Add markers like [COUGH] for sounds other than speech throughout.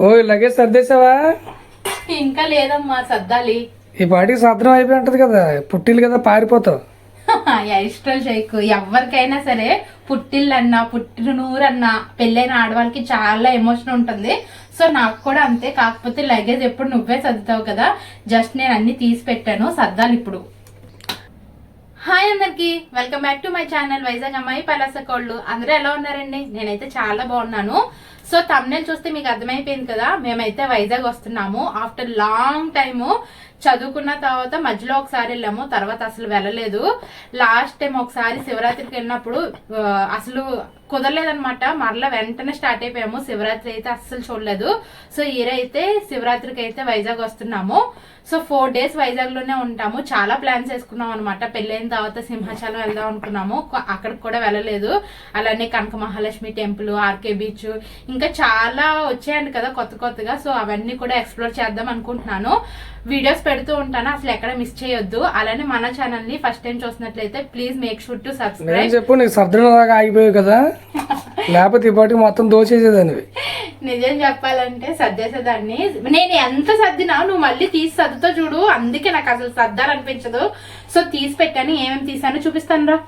ఓ luggage సర్దేశావా? ఇంకా లేదమ్మా సర్దాలి. ఈ పాటికి సర్దనం అయిపోయి ఉంటది కదా పుట్టిల్లు కదా పారిపోతావు. [LAUGHS] ఇష్టం చేయకు. ఎవరికైనా సరే పుట్టిల్లన్నా పుట్టిన నూరన్నా పెళ్ళైన ఆడవాళ్ళకి చాలా ఎమోషన్ ఉంటుంది. సో నాకు కూడా అంతే. కాకపోతే లగేజ్ ఎప్పుడు నువ్వే సర్దుతావు కదా. జస్ట్ నేను అన్ని తీసి పెట్టాను. సర్దాలి ఇప్పుడు. హాయ్ అందరికి. Welcome back to my channel Vizag అమ్మాయి పలాస కోళ్ళు. అందరూ ఎలా ఉన్నారండి? నేనైతే చాలా బాగున్నాను. సో తమ్నేల్ చూస్తే మీకు అర్థమైపోయింది కదా మేమైతే వైజాగ్ వస్తున్నాము. ఆఫ్టర్ లాంగ్ టైము చదువుకున్న తర్వాత మధ్యలో ఒకసారి వెళ్ళాము తర్వాత అసలు వెళ్ళలేదు. లాస్ట్ టైం ఒకసారి శివరాత్రికి వెళ్ళినప్పుడు అసలు కుదరలేదనమాట మరలా వెంటనే స్టార్ట్ అయిపోయాము. శివరాత్రి అయితే అస్సలు చూడలేదు. సో ఈరైతే శివరాత్రికి అయితే వైజాగ్ వస్తున్నాము. సో ఫోర్ డేస్ వైజాగ్లోనే ఉంటాము. చాలా ప్లాన్స్ వేసుకున్నాం అనమాట పెళ్ళైన తర్వాత సింహాచలం వెళ్దాం అనుకున్నాము. అక్కడికి కూడా వెళ్ళలేదు. అలానే Kanaka Mahalakshmi temple R K beach ఇంకా చాలా వచ్చాయండి కదా కొత్త కొత్తగా. సో అవన్నీ కూడా ఎక్స్ప్లోర్ చేద్దాం అనుకుంటున్నాను. వీడియోస్ పెడుతూ ఉంటాను. అసలు ఎక్కడ మిస్ చేయొద్దు. అలానే మన ఛానల్ని ఫస్ట్ టైం చూసినట్లయితే please make sure to subscribe చెప్పు నీకు సర్దనం దాకా ఆగిపోయావు కదా. [LAUGHS] లేకపోతే మొత్తం దోచేసేదానివి. నిజం చెప్పాలంటే సర్దేసేదాన్ని. నేను ఎంత సర్దినా నువ్వు మళ్ళీ తీసి సర్దుతో చూడు. అందుకే నాకు అసలు సర్దాలనిపించదు. సో తీసి పెట్టాను. ఏమేమి తీసానో చూపిస్తాను రా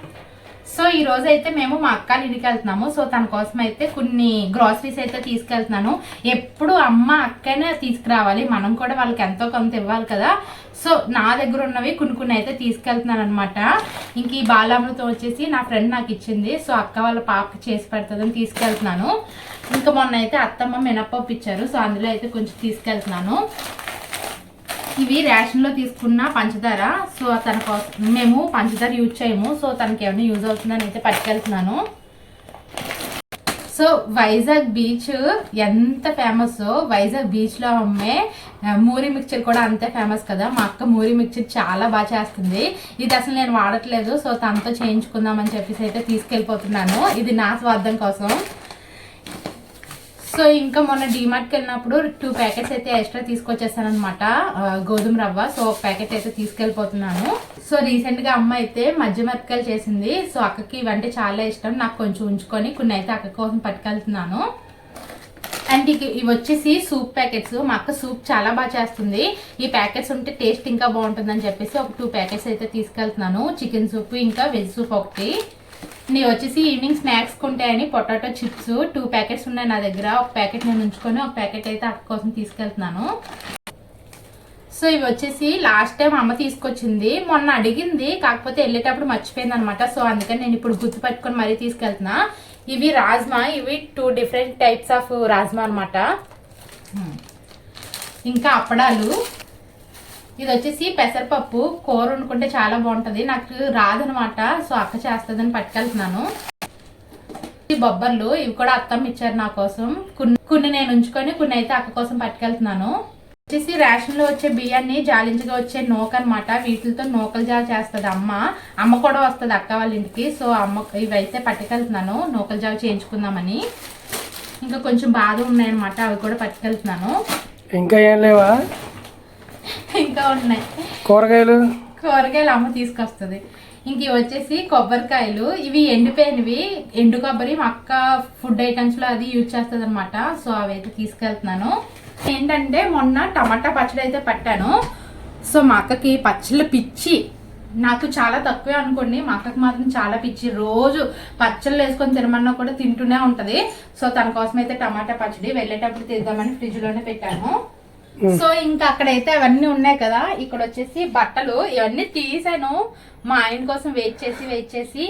సో ఈ రోజు అయితే మేము మా అక్కలు ఇంటికి వెళ్తున్నాము. సో తన కోసం అయితే కొన్ని గ్రాసరీస్ అయితే తీసుకెళ్తున్నాను. ఎప్పుడు అమ్మ అక్కనే తీసుకురావాలి. మనం కూడా వాళ్ళకి ఎంతో కొంత ఇవ్వాలి కదా. సో నా దగ్గర ఉన్నవి కొన్ని కొన్ని అయితే తీసుకెళ్తున్నాను అనమాట ఇంక ఈ బాలామృతం వచ్చేసి నా ఫ్రెండ్ నాకు ఇచ్చింది. సో అక్క వాళ్ళ పాపకి చేసి పెడుతుందని తీసుకెళ్తున్నాను. ఇంకా మొన్న అయితే అత్తమ్మ మినప్పప్పు ఇచ్చారు. సో అందులో అయితే కొంచెం తీసుకెళ్తున్నాను. ఇవి రేషన్లో తీసుకున్న పంచదార. సో తన కోసం మేము పంచదార యూజ్ చేయము. సో తనకి ఏమైనా యూజ్ అవుతుందని అయితే పట్టుకెళ్తున్నాను. సో వైజాగ్ బీచ్ ఎంత ఫేమస్? వైజాగ్ బీచ్లో అమ్మే ఆ, మూరి మిక్చర్ కూడా అంతే ఫేమస్ కదా. మా అక్క మూరి మిక్చర్ చాలా బాగా చేస్తుంది. ఇది అసలు నేను వాడట్లేదు. సో తనతో చేయించుకుందామని చెప్పేసి అయితే తీసుకెళ్ళిపోతున్నాను. ఇది నా స్వార్థం కోసం. సో ఇంకా మొన్న డిమార్ట్కి వెళ్ళినప్పుడు టూ ప్యాకెట్స్ అయితే ఎక్స్ట్రా తీసుకొచ్చేసాను అనమాట గోధుమ రవ్వ. సో ఒక ప్యాకెట్ అయితే తీసుకెళ్ళిపోతున్నాను. సో రీసెంట్గా అమ్మ అయితే మధ్య మిరపకాయలు చేసింది. సో అక్కకి ఇవంటే చాలా ఇష్టం. నాకు కొంచెం ఉంచుకొని కొన్ని అయితే అక్క కోసం పట్టుకెళ్తున్నాను. అండ్ ఇక ఇవి వచ్చేసి సూప్ ప్యాకెట్స్ మా అక్క సూప్ చాలా బాగా చేస్తుంది. ఈ ప్యాకెట్స్ ఉంటే టేస్ట్ ఇంకా బాగుంటుందని చెప్పేసి ఒక టూ ప్యాకెట్స్ అయితే తీసుకెళ్తున్నాను. చికెన్ సూప్ ఇంకా వెజ్ సూప్ ఒకటి. నేను వచ్చేసి ఈవినింగ్ స్నాక్స్ కొంటాయని పొటాటో చిప్స్ టూ ప్యాకెట్స్ ఉన్నాయి నా దగ్గర. ఒక ప్యాకెట్ నేను ఉంచుకొని ఒక ప్యాకెట్ అయితే అక్క కోసం తీసుకెళ్తున్నాను. సో ఇవి వచ్చేసి లాస్ట్ టైం అమ్మ తీసుకొచ్చింది. మొన్న అడిగింది కాకపోతే వెళ్ళేటప్పుడు మర్చిపోయింది అనమాట సో అందుకని నేను ఇప్పుడు గుర్తుపెట్టుకొని మరీ తీసుకెళ్తున్నా. ఇవి రాజ్మా ఇవి two different types of rajma అనమాట. ఇంకా అప్పడాలు. ఇది వచ్చేసి పెసరపప్పు కూర వండుకుంటే చాలా బాగుంటది. నాకు రాదనమాట సో అక్క చేస్తుందని పట్టుకెళ్తున్నాను. ఈ బొబ్బర్లు ఇవి కూడా అత్తమ్మ ఇచ్చారు నా కోసం. కొన్ని కొన్ని నేను ఉంచుకొని కొన్ని అయితే అక్క కోసం పట్టుకెళ్తున్నాను. వచ్చేసి రేషన్లో వచ్చే బియ్యాన్ని జాలించగా వచ్చే నూక అనమాట వీటితో నూకలు జాలు చేస్తుంది అమ్మ. అమ్మ కూడా వస్తుంది అక్క వాళ్ళ ఇంటికి. సో అమ్మ ఇవైతే పట్టుకెళ్తున్నాను. నూకలు జావ చేయించుకుందామని. ఇంకా కొంచెం బాధ ఉన్నాయన్నమాట అవి కూడా పట్టుకెళ్తున్నాను. ఇంకా ఏం లేవా? ఉన్నాయి. కూరగాయలు? కూరగాయలు అమ్మ తీసుకొస్తుంది. ఇంక ఇవి వచ్చేసి కొబ్బరికాయలు. ఇవి ఎండిపోయినవి. ఎండు కొబ్బరి మా అక్క ఫుడ్ ఐటమ్స్లో అది యూజ్ చేస్తుంది అనమాట సో అవి అయితే తీసుకెళ్తున్నాను. ఏంటంటే మొన్న టమాటా పచ్చడి అయితే పట్టాను. సో మా అక్కకి పచ్చళ్ళ పిచ్చి. నాకు చాలా తక్కువే అనుకోండి. మా అక్కకి మాత్రం చాలా పిచ్చి. రోజు పచ్చళ్ళు వేసుకొని తినమన్నా కూడా తింటూనే ఉంటది. సో తన కోసం అయితే టమాటా పచ్చడి వెళ్ళేటప్పుడు తీద్దామని ఫ్రిడ్జ్లోనే పెట్టాను. సో ఇంకా అక్కడైతే అవన్నీ ఉన్నాయి కదా ఇక్కడ వచ్చేసి బట్టలు ఇవన్నీ తీసాను. మా ఆయన కోసం వెయిట్ చేసి వెయిట్ చేసి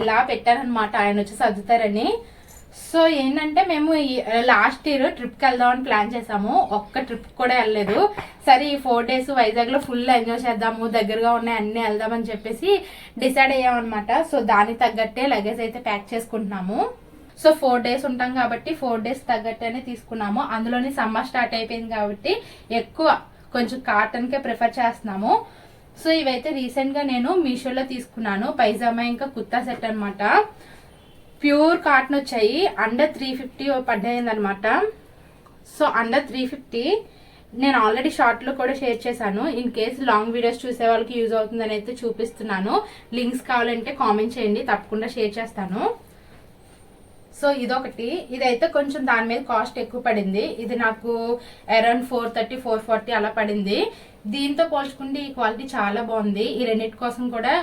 ఇలా పెట్టానన్నమాట ఆయన వచ్చి సర్దుతారని. సో ఏంటంటే మేము లాస్ట్ ఇయర్ ట్రిప్కి వెళ్దామని ప్లాన్ చేసాము. ఒక్క ట్రిప్ కూడా వెళ్ళలేదు. సరే ఈ ఫోర్ డేస్ వైజాగ్లో ఫుల్ ఎంజాయ్ చేద్దాము. దగ్గరగా ఉన్నాయి అన్నీ వెళ్దామని చెప్పేసి డిసైడ్ అయ్యామన్నమాట. సో దానికి తగ్గట్టే లగేజ్ అయితే ప్యాక్ చేసుకుంటున్నాము. సో ఫోర్ డేస్ ఉంటాం కాబట్టి ఫోర్ డేస్ తగ్గట్టనే తీసుకున్నాము. అందులోని సమ్మర్ స్టార్ట్ అయిపోయింది కాబట్టి ఎక్కువ కొంచెం కాటన్కే ప్రిఫర్ చేస్తున్నాము. సో ఇవైతే రీసెంట్గా నేను మీషోలో తీసుకున్నాను. పైజామా ఇంకా కుర్తా సెట్ అన్నమాట. ప్యూర్ కాటన్ వచ్చాయి. అండర్ త్రీ ఫిఫ్టీ పడ్డాయిందనమాట సో అండర్ త్రీ ఫిఫ్టీ నేను ఆల్రెడీ షార్ట్లో కూడా షేర్ చేశాను. ఇన్ కేస్ లాంగ్ వీడియోస్ చూసే వాళ్ళకి యూజ్ అవుతుందని అయితే చూపిస్తున్నాను. లింక్స్ కావాలంటే కామెంట్ చేయండి. తప్పకుండా షేర్ చేస్తాను. సో ఇదొకటి. ఇదైతే కొంచెం దాని మీద కాస్ట్ ఎక్కువ పడింది. ఇది నాకు around four thirty four forty అలా పడింది. దీంతో పోల్చుకుంటే ఈ క్వాలిటీ చాలా బాగుంది. ఈ రెండింటి కోసం కూడా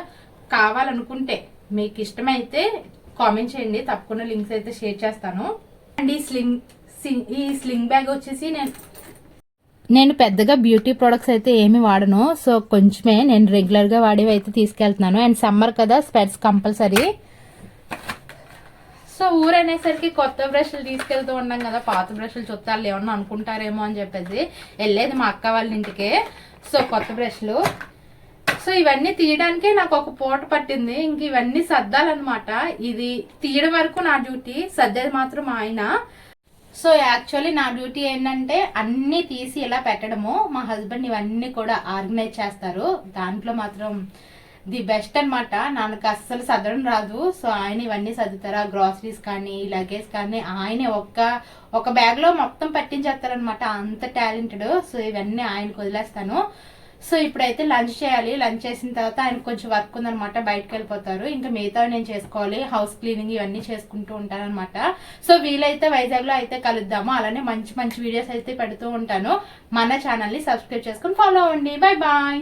కావాలనుకుంటే మీకు ఇష్టమైతే కామెంట్ చేయండి. తప్పకుండా లింక్స్ అయితే షేర్ చేస్తాను. అండ్ ఈ స్లింగ్ ఈ స్లింగ్ బ్యాగ్ వచ్చేసి నేను నేను పెద్దగా బ్యూటీ ప్రొడక్ట్స్ అయితే ఏమి వాడను. సో కొంచెమే నేను రెగ్యులర్గా వాడేవి అయితే తీసుకెళ్తున్నాను. అండ్ సమ్మర్ కదా స్పెట్స్ కంపల్సరీ. సో ఊరు అనేసరికి కొత్త బ్రష్లు తీసుకెళ్తూ ఉన్నాం కదా పాత బ్రష్లు చుట్టాలు ఏమన్నా అనుకుంటారేమో అని చెప్పేసి వెళ్ళేది మా అక్క వాళ్ళ ఇంటికే. సో కొత్త బ్రష్లు. సో ఇవన్నీ తీయడానికే నాకు ఒక పూట పట్టింది. ఇంక ఇవన్నీ సర్దాలన్నమాట. ఇది తీయడం వరకు నా డ్యూటీ సర్దేది మాత్రం ఆయన. సో యాక్చువల్లీ నా డ్యూటీ ఏంటంటే అన్నీ తీసి ఇలా పెట్టడము. మా హస్బెండ్ ఇవన్నీ కూడా ఆర్గనైజ్ చేస్తారు. దాంట్లో మాత్రం ది బెస్ట్ అన్నమాట. నాకు అస్సలు చదవడం రాదు. సో ఆయన ఇవన్నీ చదువుతారా. గ్రాసరీస్ కానీ లగేజ్ కానీ ఆయనే ఒక్క ఒక బ్యాగ్లో మొత్తం పట్టించేస్తారనమాట అంత టాలెంటెడ్ సో ఇవన్నీ ఆయనకు వదిలేస్తాను. సో ఇప్పుడైతే లంచ్ చేయాలి. లంచ్ చేసిన తర్వాత ఆయనకు కొంచెం వర్క్ ఉందనమాట బయటకు వెళ్ళిపోతారు. ఇంకా మిగతా నేను చేసుకోవాలి. హౌస్ క్లీనింగ్ ఇవన్నీ చేసుకుంటూ ఉంటానన్నమాట. సో వీలైతే వైజాగ్లో అయితే కలుద్దాము. అలానే మంచి మంచి వీడియోస్ అయితే పెడుతూ ఉంటాను. మన ఛానల్ని సబ్స్క్రైబ్ చేసుకుని ఫాలో అవ్వండి. Bye bye